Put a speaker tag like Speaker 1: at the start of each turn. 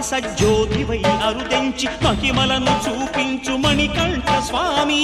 Speaker 1: సంక్రాంతి సజ్జోతివై అరుదెంచి మహిమలను చూపించు మణికంఠ స్వామి.